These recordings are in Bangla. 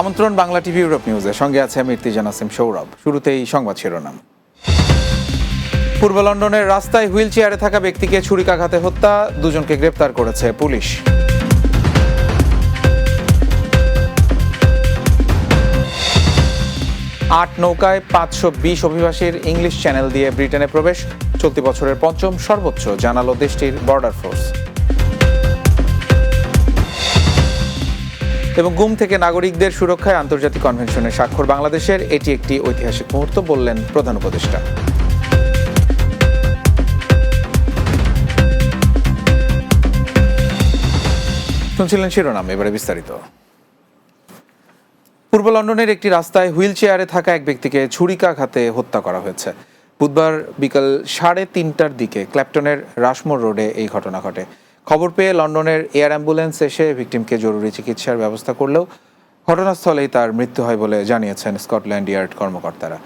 আমন্ত্রণ বাংলা টিভি ইউরোপ নিউজের সঙ্গে আছে আমি ইর্তিজান আসিম সৌরভ। শুরুতেই সংবাদ শিরোনাম। পূর্ব লন্ডনের রাস্তায় হুইল চেয়ারে থাকা ব্যক্তিকে ছুরিকাঘাতে হত্যা, দুজনকে গ্রেপ্তার করেছে পুলিশ। আট নৌকায় পাঁচশো বিশ অভিবাসীর ইংলিশ চ্যানেল দিয়ে ব্রিটেনে প্রবেশ। চলতি বছরের পঞ্চম সর্বোচ্চ, জানালো দেশটির বর্ডার ফোর্স। এবং গুম থেকে নাগরিকদের সুরক্ষায় আন্তর্জাতিক কনভেনশনের স্বাক্ষর বাংলাদেশের, এটি একটি ঐতিহাসিক মুহূর্ত বললেন প্রধান উপদেষ্টা। শুনছিলেন শিরোনাম, এবারে বিস্তারিত। পূর্ব লন্ডনের একটি রাস্তায় হুইল চেয়ারে থাকা এক ব্যক্তিকে ছুরিকাঘাতে হত্যা করা হয়েছে। বুধবার বিকাল সাড়ে তিনটার দিকে ক্ল্যাপটনের রাশমোর রোডে এই ঘটনা ঘটে। খবর পেয়ে লন্ডনের এয়ার অ্যাম্বুলেন্স এসে ভিকটিমকে জরুরি চিকিৎসার ব্যবস্থা করলেও ঘটনাস্থলেই তার মৃত্যু হয় বলে জানিয়েছেন স্কটল্যান্ড ইয়ার্ড কর্মকর্তারা।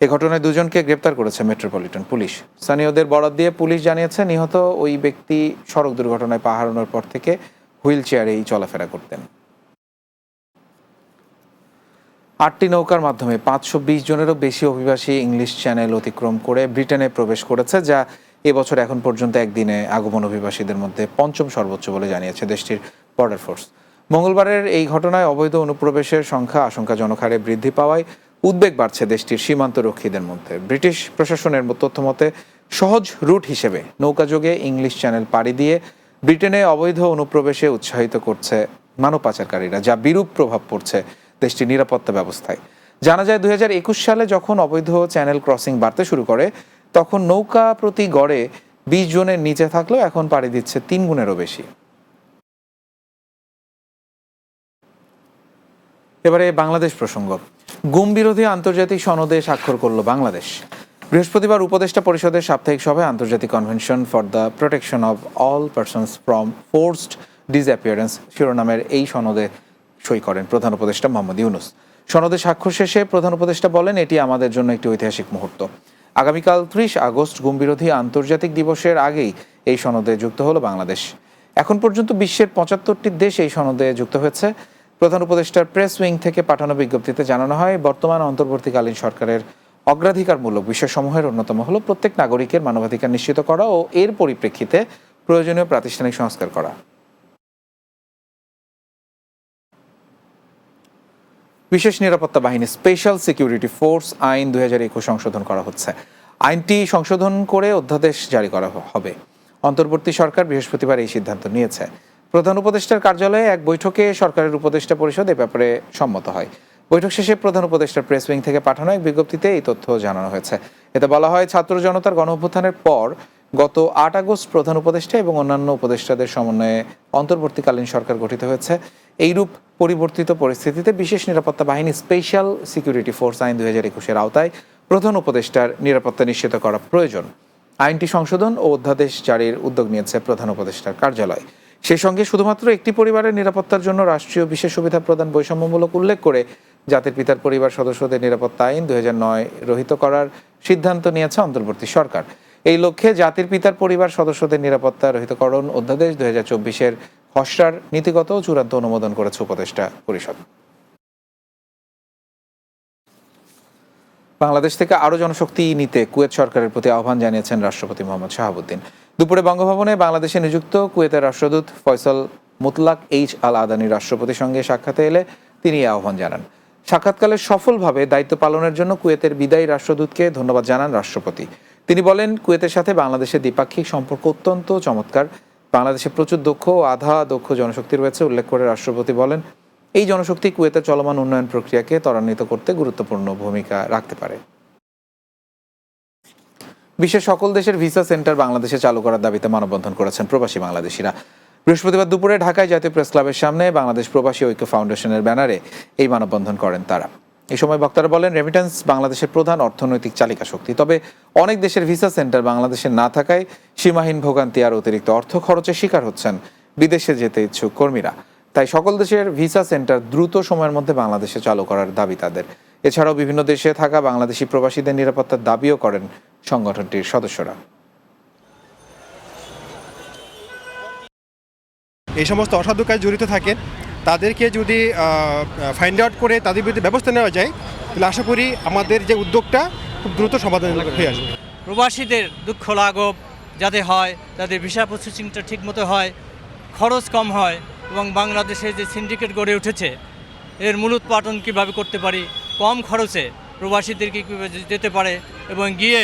এ ঘটনায় দুজনকে গ্রেপ্তার করেছে মেট্রোপলিটন পুলিশ। স্থানীয়দের বরাত দিয়ে পুলিশ জানিয়েছে নিহত ওই ব্যক্তি সড়ক দুর্ঘটনায় পা হারানোর পর থেকে হুইল চেয়ারেই চলাফেরা করতেন। আটটি নৌকার মাধ্যমে পাঁচশো বিশ জনেরও বেশি অভিবাসী ইংলিশ চ্যানেল অতিক্রম করে ব্রিটেনে প্রবেশ করেছে, যা এবছর এখন পর্যন্ত একদিনে আগমন অভিবাসীদের মধ্যে পঞ্চম সর্বোচ্চ বলে জানিয়েছে দেশটির বর্ডার ফোর্স মঙ্গলবারের এই ঘটনায় অবৈধ অনুপ্রবেশের সংখ্যা আশঙ্কাজনক হারে বৃদ্ধি পাওয়ায় উদ্বেগ বাড়ছে দেশটির সীমান্ত রক্ষীদের মধ্যে। ব্রিটিশ প্রশাসনের তথ্য মতে, সহজ রুট হিসেবে নৌকাযোগে ইংলিশ চ্যানেল পাড়ি দিয়ে ব্রিটেনে অবৈধ অনুপ্রবেশে উৎসাহিত করছে মানব পাচারকারীরা যা বিরূপ প্রভাব পড়ছে দেশটির নিরাপত্তা ব্যবস্থায়। জানা যায়, দুই হাজার একুশ সালে যখন অবৈধ চ্যানেল ক্রসিং বাড়তে শুরু করে তখন নৌকা প্রতি গড়ে বিশ জনের নিচে থাকলেও এখন পাড়ি দিচ্ছে তিন গুণেরও বেশি। এবারে বাংলাদেশ প্রসঙ্গ। গুম বিরোধী আন্তর্জাতিক সনদে স্বাক্ষর করল বাংলাদেশ। বৃহস্পতিবার উপদেষ্টা পরিষদের সাপ্তাহিক সভায় আন্তর্জাতিক convention for the protection of all persons from forced disappearance শিরোনামের এই সনদে সই করেন প্রধান উপদেষ্টা মোহাম্মদ ইউনুস। সনদে স্বাক্ষর শেষে প্রধান উপদেষ্টা বলেন, এটি আমাদের জন্য একটি ঐতিহাসিক মুহূর্ত। আগামীকাল ত্রিশ আগস্ট গুম বিরোধী আন্তর্জাতিক দিবসের আগেই এই সনদে যুক্ত হলো বাংলাদেশ। এখন পর্যন্ত বিশ্বের পঁচাত্তরটি দেশ এই সনদে যুক্ত হয়েছে। প্রধান উপদেষ্টার প্রেস উইং থেকে পাঠানো বিজ্ঞপ্তিতে জানানো হয়, বর্তমান অন্তর্বর্তীকালীন সরকারের অগ্রাধিকারমূলক বিষয়সমূহের অন্যতম হলো প্রত্যেক নাগরিকের মানবাধিকার নিশ্চিত করা ও এর পরিপ্রেক্ষিতে প্রয়োজনীয় প্রাতিষ্ঠানিক সংস্কার করা। বিশেষ নিরাপত্তা বাহিনী স্পেশাল সিকিউরিটি ফোর্স আইন দুই হাজার একুশ সংশোধন করা হচ্ছে। আইনটি সংশোধন করে অধ্যাদেশ জারি করা হবে। অন্তর্বর্তী সরকার বৃহস্পতিবার এই সিদ্ধান্ত নিয়েছে। প্রধান উপদেষ্টার কার্যালয়ে এক বৈঠকে সরকারের উপদেষ্টা পরিষদ এ ব্যাপারে সম্মত হয়। বৈঠক শেষে প্রধান উপদেষ্টার প্রেস উইং থেকে পাঠানো এক বিজ্ঞপ্তিতে এই তথ্য জানানো হয়েছে। এতে বলা হয়, ছাত্র জনতার গণ অভ্যুত্থানের পর গত আট আগস্ট প্রধান উপদেষ্টা এবং অন্যান্য উপদেষ্টাদের সমন্বয়ে অন্তর্বর্তীকালীন সরকার গঠিত হয়েছে। এইরূপ পরিবর্তিত পরিস্থিতিতে বিশেষ নিরাপত্তা বাহিনী স্পেশাল সিকিউরিটি ফোর্স আইন দুই হাজার একুশের আওতায় প্রধান উপদেষ্টার নিরাপত্তা নিশ্চিত করা প্রয়োজন। আইনটি সংশোধন ও অধ্যাদেশ জারির উদ্যোগ নিয়েছে প্রধান উপদেষ্টার কার্যালয়। সেই সঙ্গে শুধুমাত্র একটি পরিবারের নিরাপত্তার জন্য রাষ্ট্রীয় বিশেষ সুবিধা প্রদান বৈষম্যমূলক উল্লেখ করে জাতির পিতার পরিবার সদস্যদের নিরাপত্তা আইন দুই নয় রহিত করার সিদ্ধান্ত নিয়েছে অন্তর্বর্তী সরকার। এই লক্ষ্যে জাতির পিতার পরিবার সদস্যদের নিরাপত্তা রহিতকরণ অধ্যাদেশ দুই হাজার চব্বিশের খসড়ার নীতিগত চূড়ান্ত অনুমোদন করেছে উপদেষ্টা পরিষদ। বাংলাদেশ থেকে আরও জনশক্তি নিতে কুয়েত সরকারের প্রতি আহ্বান জানিয়েছেন রাষ্ট্রপতি মোহাম্মদ শাহাবুদ্দিন। দুপুরে বঙ্গভবনে বাংলাদেশে নিযুক্ত কুয়েতের রাষ্ট্রদূত Faisal Mutlaq H Al Adani রাষ্ট্রপতির সঙ্গে সাক্ষাতে এলে তিনি এই আহ্বান জানান। সাক্ষাৎকালে সফলভাবে দায়িত্ব পালনের জন্য কুয়েতের বিদায়ী রাষ্ট্রদূতকে ধন্যবাদ জানান রাষ্ট্রপতি। তিনি বলেন, কুয়েতের সাথে বাংলাদেশের দ্বিপাক্ষিক সম্পর্ক অত্যন্ত চমৎকার। বাংলাদেশে প্রচুর দক্ষ ও আধা দক্ষ জনশক্তি রয়েছে, উল্লেখ করে রাষ্ট্রপতি বলেন, এই জনশক্তি কুয়েতের চলমান উন্নয়ন প্রক্রিয়াকে ত্বরান্বিত করতে গুরুত্বপূর্ণ ভূমিকা রাখতে পারে। বিশ্বের সকল দেশের ভিসা সেন্টার বাংলাদেশে চালু করার দাবিতে মানববন্ধন করেছেন প্রবাসী বাংলাদেশিরা। বৃহস্পতিবার দুপুরে ঢাকায় জাতীয় প্রেস ক্লাবের সামনে বাংলাদেশ প্রবাসী ঐক্য ফাউন্ডেশনের ব্যানারে এই মানববন্ধন করেন তারা। এই সময় বক্তারা বলেন রেমিটেন্স বাংলাদেশের প্রধান অর্থনৈতিক চালিকা শক্তি। তবে অনেক দেশের ভিসা সেন্টার বাংলাদেশে না থাকায় সীমাহীন ভোগান্তি আর অতিরিক্ত অর্থ খরচের শিকার হচ্ছেন বিদেশে যেতে ইচ্ছুক কর্মীরা। তাই সকল দেশের ভিসা সেন্টার দ্রুত সময়ের মধ্যে বাংলাদেশে চালু করার দাবি তাদের। এছাড়াও বিভিন্ন দেশে থাকা বাংলাদেশি প্রবাসীদের নিরাপত্তার দাবিও করেন সংগঠনটির সদস্যরা। এই সমস্ত অসাধু কাজ জড়িত থাকে তাদেরকে যদি ফাইন্ড আউট করে তাদের বিরুদ্ধে ব্যবস্থা নেওয়া যায়, তাহলে আশা করি আমাদের যে উদ্যোগটা খুব দ্রুত সমাধান হয়ে আসবে। প্রবাসীদের দুঃখ লাঘব যাতে হয়, তাদের ভিসা প্রসেসিংটা ঠিকমতো হয়, খরচ কম হয়, এবং বাংলাদেশে যে সিন্ডিকেট গড়ে উঠেছে, এর মূল উৎপাদন কীভাবে করতে পারি, কম খরচে প্রবাসীদেরকে কীভাবে যেতে পারে, এবং গিয়ে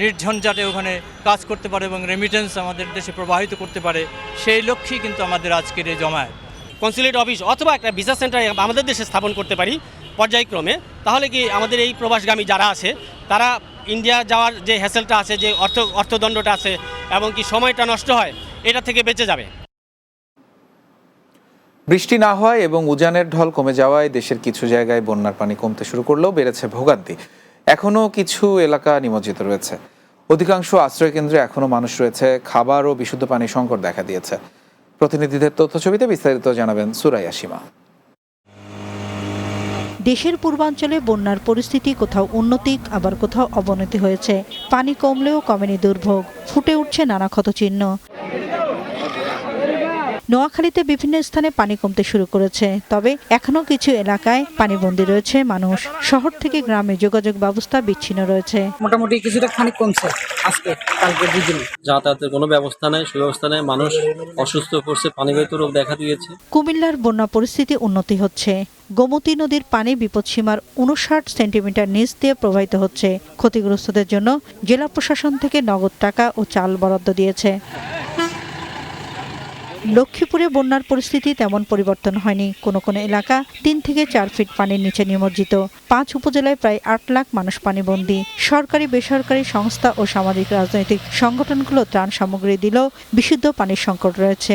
নির্ঝঞ্ঝাটে ওখানে কাজ করতে পারে এবং রেমিটেন্স আমাদের দেশে প্রবাহিত করতে পারে, সেই লক্ষ্যেই কিন্তু আমাদের আজকের এই জমায়েত। কনসুলেট অফিস অথবা একটা ভিসা সেন্টার আমাদের দেশে স্থাপন করতে পারি পর্যায়ক্রমে, তাহলে কি আমাদের এই প্রবাসগামী যারা আছে, তারা ইন্ডিয়া যাওয়ার যে হ্যাসেলটা আছে, যে অর্থ, অর্থদণ্ডটা আছে এবং কি সময়টা নষ্ট হয়, এটা থেকে বেঁচে যাবে। বৃষ্টি না হওয়ায় এবং উজানের ঢল কমে যাওয়ায় দেশের কিছু জায়গায় বন্যার পানি কমতে শুরু করলেও বেড়েছে ভোগান্তি। এখনও কিছু এলাকা নিমজ্জিত রয়েছে। অধিকাংশ আশ্রয় কেন্দ্রে এখনও মানুষ রয়েছে, খাবার ও বিশুদ্ধ পানি সংকট দেখা দিয়েছে। প্রতিনিধিদের তথ্য ছবিতে বিস্তারিত জানাবেন সুরাইয়া সীমা। দেশের পূর্বাঞ্চলে বন্যার পরিস্থিতি কোথাও উন্নতি, আবার কোথাও অবনতি হয়েছে। পানি কমলেও কমেনি দুর্ভোগ, ফুটে উঠছে নানা ক্ষতচিহ্ন। নোয়াখালীতে বিভিন্ন স্থানে পানি কমতে শুরু করেছে। তবে এখনও কিছু এলাকায় পানিবন্দী রয়েছে মানুষ। শহর থেকে গ্রামে যোগাযোগ ব্যবস্থা বিচ্ছিন্ন রয়েছে। মোটামুটি কিছুটা খানিক কমছে আজকে কালকে দুদিনে। যাতায়াতের কোনো ব্যবস্থা নেই সুব্যবস্থা নেই। মানুষ অসুস্থ পড়ছে পানিবাহিত রোগ দেখা দিয়েছে। কুমিল্লার বন্যা পরিস্থিতি উন্নতি হচ্ছে। গোমতী নদীর পানি বিপদসীমার উনষাট সেন্টিমিটার নিচ দিয়ে প্রবাহিত হচ্ছে। ক্ষতিগ্রস্তদের জন্য জেলা প্রশাসন থেকে নগদ টাকা ও চাল বরাদ্দ দিয়েছে। লক্ষ্মীপুরে বন্যার পরিস্থিতি তেমন পরিবর্তন হয়নি। কোনো কোনো এলাকা তিন থেকে চার ফিট পানির নিচে নিমজ্জিত। পাঁচ উপজেলায় প্রায় আট লাখ মানুষ পানিবন্দী। সরকারি, বেসরকারি সংস্থা ও সামাজিক রাজনৈতিক সংগঠনগুলো ত্রাণ সামগ্রী দিলেও বিশুদ্ধ পানির সংকট রয়েছে।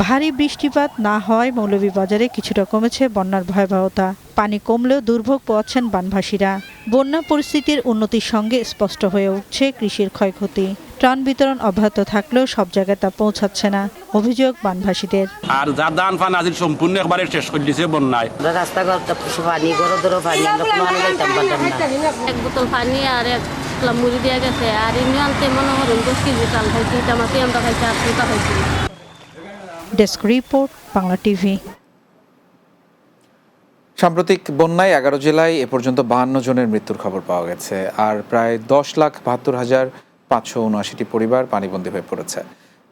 ভারী বৃষ্টিপাত না হওয়ায় মৌলভীবাজারে কিছুটা কমেছে বন্যার ভয়াবহতা। পানি কমলেও দুর্ভোগ পোয়াচ্ছেন বানভাসীরা। বন্যা পরিস্থিতির উন্নতির সঙ্গে স্পষ্ট হয়ে উঠছে কৃষির ক্ষয়ক্ষতি। ত্রাণ বিতরণ অব্যাহত থাকলেও সব জায়গায় তা পৌঁছাচ্ছে না অভিযোগ বানভাসীদের। আর যা দান ফান আজিল সম্পূর্ণ একবারে শেষ করে দিছে বন্যায়। রাস্তাঘাট পানি গরো ধরো পানি আমরা কোনো এক বোতল পানি আর এক মুড়ি দিয়ে গেছে। আর এমনি আনতে মনে করুন দশ কেজি চাল খাইছি টামাটি আমরা খাইছি আর ফুটা খাইছি ডেস্ক রিপোর্ট বাংলা টিভি সাম্প্রতিক বন্যায় এগারো জেলায় এ পর্যন্ত বাহান্ন জনের মৃত্যুর খবর পাওয়া গেছে, আর প্রায় দশ লাখ বাহাত্তর হাজার পাঁচশো উনআশিটি পরিবার পানিবন্দী হয়ে পড়েছে।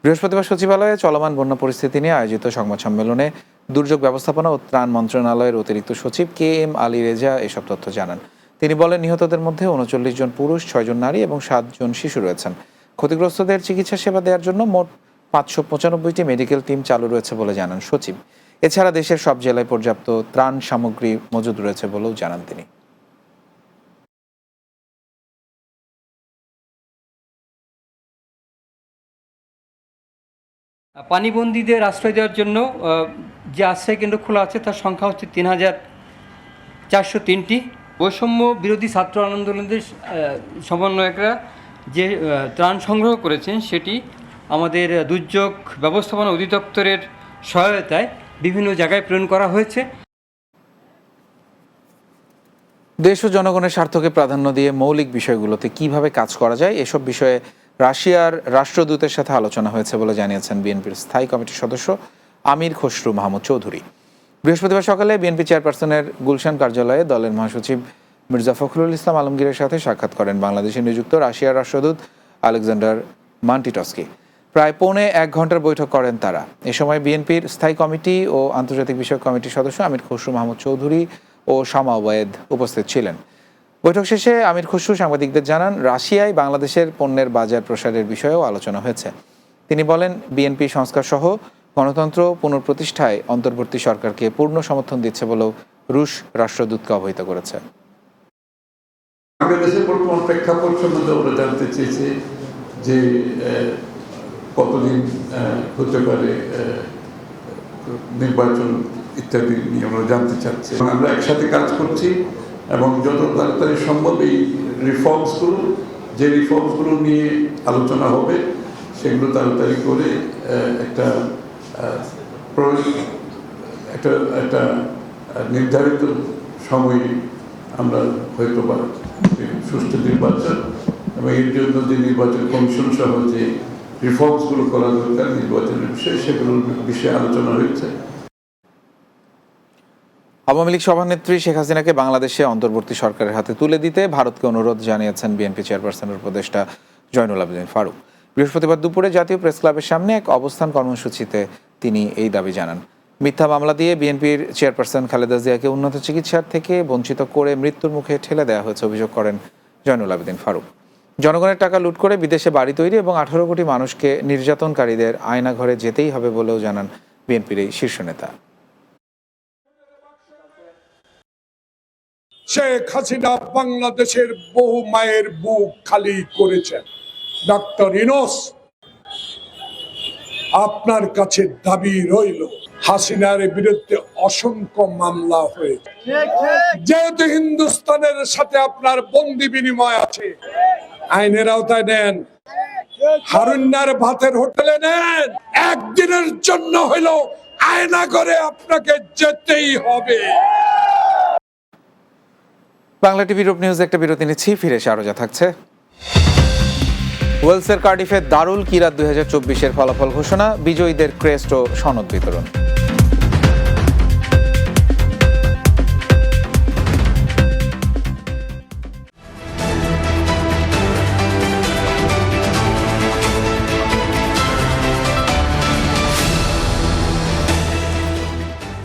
বৃহস্পতিবার সচিবালয়ে চলমান বন্যা পরিস্থিতি নিয়ে আয়োজিত সংবাদ সম্মেলনে দুর্যোগ ব্যবস্থাপনা ও ত্রাণ মন্ত্রণালয়ের অতিরিক্ত সচিব কে এম আলী রেজা এসব তথ্য জানান। তিনি বলেন, নিহতদের মধ্যে উনচল্লিশ জন পুরুষ ছয়জন নারী এবং সাতজন শিশু রয়েছেন। ক্ষতিগ্রস্তদের চিকিৎসা সেবা দেওয়ার জন্য মোট পাঁচশো পঁচানব্বইটি মেডিকেল টিম চালু রয়েছে বলে জানান সচিব। এছাড়া দেশের সব জেলায় পর্যাপ্ত ত্রাণ সামগ্রী মজুদ রয়েছে বলেও জানান তিনি। পানিবন্দীদের আশ্রয় দেওয়ার জন্য যে আশ্রয় কেন্দ্র খোলা আছে তার সংখ্যা হচ্ছে তিন হাজার চারশো তিনটি। বৈষম্য বিরোধী ছাত্র আন্দোলনের আহ, সমন্বয়করা যে ত্রাণ সংগ্রহ করেছেন সেটি আমাদের দুর্যোগ ব্যবস্থাপনা অধিদপ্তরের সহায়তায় বিভিন্ন জায়গায় প্রেরণ করা হয়েছে। দেশ ও জনগণের স্বার্থকে প্রাধান্য দিয়ে মৌলিক বিষয়গুলোতে কীভাবে কাজ করা যায়, এসব বিষয়ে রাশিয়ার রাষ্ট্রদূতের সাথে আলোচনা হয়েছে বলে জানিয়েছেন বিএনপির স্থায়ী কমিটির সদস্য আমির খসরু মাহমুদ চৌধুরী। বৃহস্পতিবার সকালে বিএনপি চেয়ারপারসনের গুলশান কার্যালয়ে দলের মহাসচিব মির্জা ফখরুল ইসলাম আলমগীরের সাথে সাক্ষাৎ করেন বাংলাদেশে নিযুক্ত রাশিয়ার রাষ্ট্রদূত আলেকজান্ডার মান্টিটস্কি। প্রায় পৌনে এক ঘণ্টার বৈঠক করেন তারা। এ সময় বিএনপির স্থায়ী কমিটি ও আন্তর্জাতিক বিষয়ক কমিটির সদস্য আমির খসরু মাহমুদ চৌধুরী ও শামা ওবায়েদ উপস্থিত ছিলেন। বৈঠক শেষে আমির খসরু সাংবাদিকদের জানান, রাশিয়ায় বাংলাদেশের পণ্যের বাজার প্রসারের বিষয়েও আলোচনা হয়েছে। তিনি বলেন, বিএনপি সংস্কার সহ গণতন্ত্র পুনঃপ্রতিষ্ঠায় অন্তর্বর্তী সরকারকে পূর্ণ সমর্থন দিচ্ছে বলেও রুশ রাষ্ট্রদূতকে অবহিত করেছে। বাংলাদেশের বর্তমান প্রেক্ষাপট সম্বন্ধে ওরা জানতে চেয়েছে যে কতদিন হতে পারে নির্বাচন ইত্যাদি নিয়ে আমরা জানতে চাচ্ছি। আমরা একসাথে কাজ করছি এবং যত তাড়াতাড়ি সম্ভব এই রিফর্মসগুলো যে রিফর্মসগুলো নিয়ে আলোচনা হবে, সেগুলো তাড়াতাড়ি করে একটা একটা একটা নির্ধারিত সময়ে আমরা হয়তো বা সুষ্ঠু নির্বাচন এবং এর জন্য যে নির্বাচন কমিশন সহ যে রিফর্মসগুলো করা দরকার নির্বাচনের বিষয়ে সেগুলোর বিষয়ে আলোচনা হয়েছে। আওয়ামী লীগ সভানেত্রী শেখ হাসিনাকে বাংলাদেশে অন্তর্বর্তী সরকারের হাতে তুলে দিতে ভারতকে অনুরোধ জানিয়েছেন বিএনপি চেয়ারপারসনের উপদেষ্টা জয়নুল আবেদিন ফারুক। বৃহস্পতিবার দুপুরে জাতীয় প্রেস ক্লাবের সামনে এক অবস্থান কর্মসূচিতে তিনি এই দাবি জানান। মিথ্যা মামলা দিয়ে বিএনপির চেয়ারপারসন খালেদা জিয়াকে উন্নত চিকিৎসার থেকে বঞ্চিত করে মৃত্যুর মুখে ঠেলে দেওয়া হয়েছে অভিযোগ করেন জয়নুল আবেদিন ফারুক। জনগণের টাকা লুট করে বিদেশে বাড়ি তৈরি এবং আঠারো কোটি মানুষকে নির্যাতনকারীদের আয়না ঘরে যেতেই হবে বলেও জানান বিএনপির এই শীর্ষ নেতা। শেখ হাসিনা বাংলাদেশের বহু মায়ের বুক খালি করেছেন। ইনোস, আপনার কাছে দাবি রইল, হাসিনার বিরুদ্ধে অসংখ্য মামলা হয়েছে। যেহেতু হিন্দুস্তানের সাথে আপনার বন্দি বিনিময় আছে আইনের আওতায় নেন। হারুন্নার ভাতের হোটেলে নেন। একদিনের জন্য হইল আয়না করে আপনাকে যেতেই হবে। বাংলা টিভি রূপ নিউজ একটা বিরতি নিচ্ছি, ফিরে এসে আরও যা থাকছে। ওয়েলসের কার্ডিফে দারুল কিরাত দুই হাজার চব্বিশের ফলাফল ঘোষণা, বিজয়ীদের ক্রেস্ট ও সনদ বিতরণ।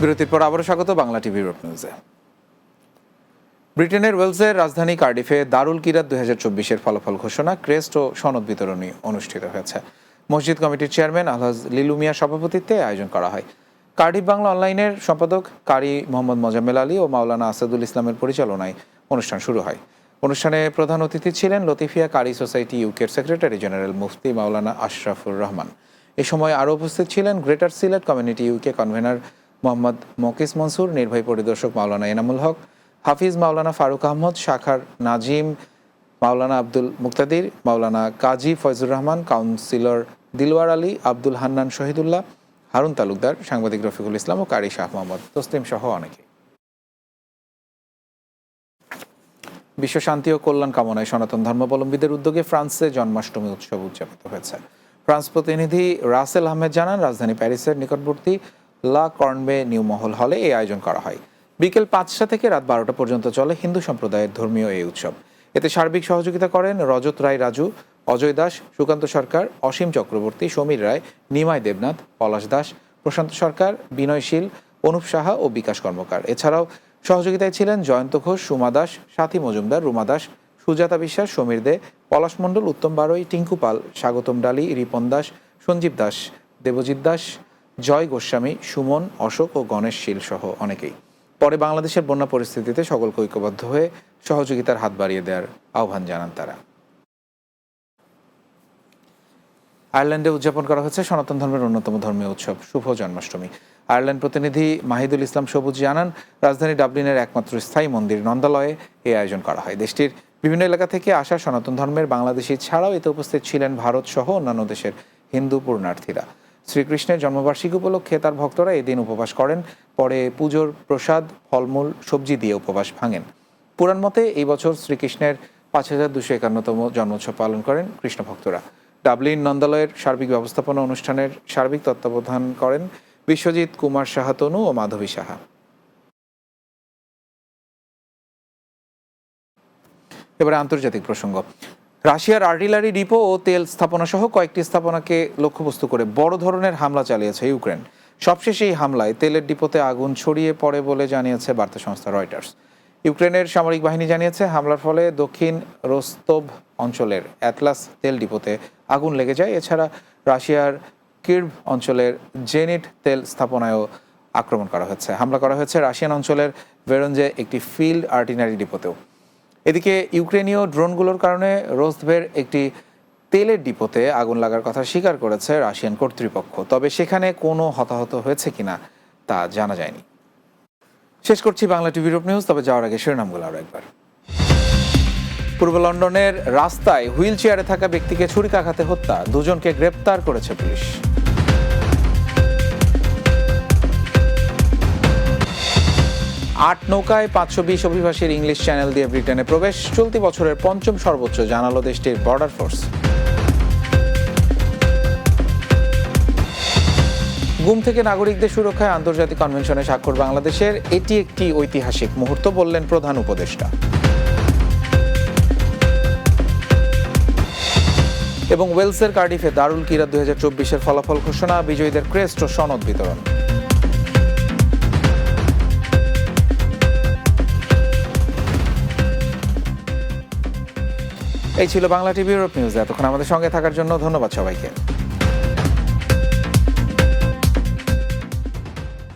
বিরতির পর আবারও স্বাগত বাংলা টিভি রূপ নিউজে। ব্রিটেনের ওয়েলসের রাজধানী কার্ডিফে দারুল কিরাত দুই হাজার চব্বিশের ফলাফল ঘোষণা, ক্রেস্ট ও সনদ বিতরণী অনুষ্ঠিত হয়েছে। মসজিদ কমিটির চেয়ারম্যান আলহাজ লিলু মিয়ার সভাপতিত্বে আয়োজন করা হয়। কার্ডিফ বাংলা অনলাইনের সম্পাদক কারি মোহাম্মদ মোজাম্মেল আলী ও মাওলানা আসাদুল ইসলামের পরিচালনায় অনুষ্ঠান শুরু হয়। অনুষ্ঠানে প্রধান অতিথি ছিলেন লতিফিয়া কারি সোসাইটি ইউকের সেক্রেটারি জেনারেল মুফতি মাওলানা আশরাফুর রহমান। এ সময় আরও উপস্থিত ছিলেন greater Sylhet community UK convener Mohammad Mokis Mansur, নির্বাহী পরিদর্শক মাওলানা এনামুল হক, হাফিজ মাওলানা ফারুক আহমদ, শাখার নাজিম মাওলানা আব্দুল মুক্তাদির, মাওলানা কাজী ফয়জুর রহমান, কাউন্সিলর দিলওয়ার আলী, আব্দুল হান্নান শহীদুল্লাহ, হারুন তালুকদার, সাংবাদিক রফিকুল ইসলাম ও কারি শাহ মোহাম্মদ তসলিম সহ অনেকে। বিশ্ব শান্তি ও কল্যাণ কামনায় সনাতন ধর্মাবলম্বীদের উদ্যোগে ফ্রান্সে জন্মাষ্টমী উৎসব উদযাপিত হয়েছে। ফ্রান্স প্রতিনিধি রাসেল আহমেদ জানান, রাজধানী প্যারিসের নিকটবর্তী লা কর্নবে নিউ মহল হলে এই আয়োজন করা হয়। বিকেল পাঁচটা থেকে রাত বারোটা পর্যন্ত চলে হিন্দু সম্প্রদায়ের ধর্মীয় এই উৎসব। এতে সার্বিক সহযোগিতা করেন রজত রায় রাজু, অজয় দাস, সুকান্ত সরকার, অসীম চক্রবর্তী, সমীর রায়, নিমাই দেবনাথ, পলাশ দাস, প্রশান্ত সরকার বিনয়শীল অনুপ সাহা ও বিকাশ কর্মকার। এছাড়াও সহযোগিতায় ছিলেন জয়ন্ত ঘোষ, সুমা দাস, সাথী মজুমদার, রুমা দাস, সুজাতা বিশ্বাস, সমীর দে, পলাশ মণ্ডল, উত্তম বারৈ টিঙ্কু পাল, স্বাগতম ডালি, রিপন দাস, সঞ্জীব দাস, দেবজিৎ দাস জয় গোস্বামী, সুমন, অশোক ও গণেশ শীল সহ অনেকেই। পরে বাংলাদেশের বন্যা পরিস্থিতিতে সকলকে ঐক্যবদ্ধ হয়ে সহযোগিতার হাত বাড়িয়ে দেওয়ার আহ্বান জানান তারা। আয়ারল্যান্ডে উদযাপন করা হচ্ছে সনাতন ধর্মের অন্যতম ধর্মীয় উৎসব, শুভ জন্মাষ্টমী। আয়ারল্যান্ড প্রতিনিধি মাহিদুল ইসলাম সবুজ জানান, রাজধানী ডাবলিনের একমাত্র স্থায়ী মন্দির নন্দালয়ে এই আয়োজন করা হয়। দেশটির বিভিন্ন এলাকা থেকে আসা সনাতন ধর্মের বাংলাদেশি ছাড়াও এতে উপস্থিত ছিলেন ভারত সহ অন্যান্য দেশের হিন্দু পূর্ণার্থীরা শ্রীকৃষ্ণের জন্মবার্ষিকী উপলক্ষে তার ভক্তরা এদিন উপবাস করেন। পরে পুজোর প্রসাদ, ফলমূল, সবজি দিয়ে উপবাস ভাঙেন। পুরাণ মতে এই বছর শ্রীকৃষ্ণের পাঁচ হাজার দুশো একান্নতম জন্মোৎসব পালন করেন কৃষ্ণ ভক্তরা। ডাবলিন নন্দালয়ের সার্বিক ব্যবস্থাপনা অনুষ্ঠানের সার্বিক তত্ত্বাবধান করেন বিশ্বজিৎ কুমার সাহা, তনু ও মাধবী সাহা। এবারে আন্তর্জাতিক প্রসঙ্গ। রাশিয়ার আর্টিলারি ডিপো ও তেল স্থাপনা সহ কয়েকটি স্থাপনাকে লক্ষ্যবস্তু করে বড় ধরনের হামলা চালিয়েছে ইউক্রেন। সবশেষে এই হামলায় তেলের ডিপোতে আগুন ছড়িয়ে পড়ে বলে জানিয়েছে বার্তা সংস্থা রয়টার্স। ইউক্রেনের সামরিক বাহিনী জানিয়েছে, হামলার ফলে দক্ষিণ রোস্তব অঞ্চলের অ্যাটলাস তেল ডিপোতে আগুন লেগে যায়। এছাড়া রাশিয়ার কির্ভ অঞ্চলের জেনিট তেল স্থাপনায়ও আক্রমণ করা হয়েছে। হামলা করা হয়েছে রাশিয়ান অঞ্চলের ভেরঞ্জে, একটি ফিল্ড আর্টিনারি ডিপোতেও। এদিকে ইউক্রেনীয় ড্রোনগুলোর কারণে রোস্তভের একটি তেলের ডিপোতে আগুন লাগার কথা স্বীকার করেছে রাশিয়ান কর্তৃপক্ষ। তবে সেখানে কোনো হতাহত হয়েছে কিনা তা জানা যায়নি। শেষ করছি বাংলা টিভি রূপ নিউজ, তবে যাওয়ার আগে শিরোনামগুলো আরও একবার। পূর্ব লন্ডনের রাস্তায় হুইল চেয়ারে থাকা ব্যক্তিকে ছুরিকাঘাতে হত্যা, দুজনকে গ্রেপ্তার করেছে পুলিশ। আট নৌকায় পাঁচশো বিশ অভিবাসীর ইংলিশ চ্যানেল দিয়ে ব্রিটেনে প্রবেশ। চলতি বছরের পঞ্চম সর্বোচ্চ জানালো দেশটির বর্ডার ফোর্স গুম থেকে নাগরিকদের সুরক্ষায় আন্তর্জাতিক কনভেনশনে স্বাক্ষর বাংলাদেশের। এটি একটি ঐতিহাসিক মুহূর্ত বললেন প্রধান উপদেষ্টা। এবং ওয়েলসের কার্ডিফে দারুল কিরা দুই হাজার ফলাফল ঘোষণা, বিজয়ীদের ক্রেস্ট ও সনদ বিতরণ। এই ছিল বাংলা টিভি ইউরোপ নিউজ। এতক্ষণ আমাদের সঙ্গে থাকার জন্য ধন্যবাদ সবাইকে।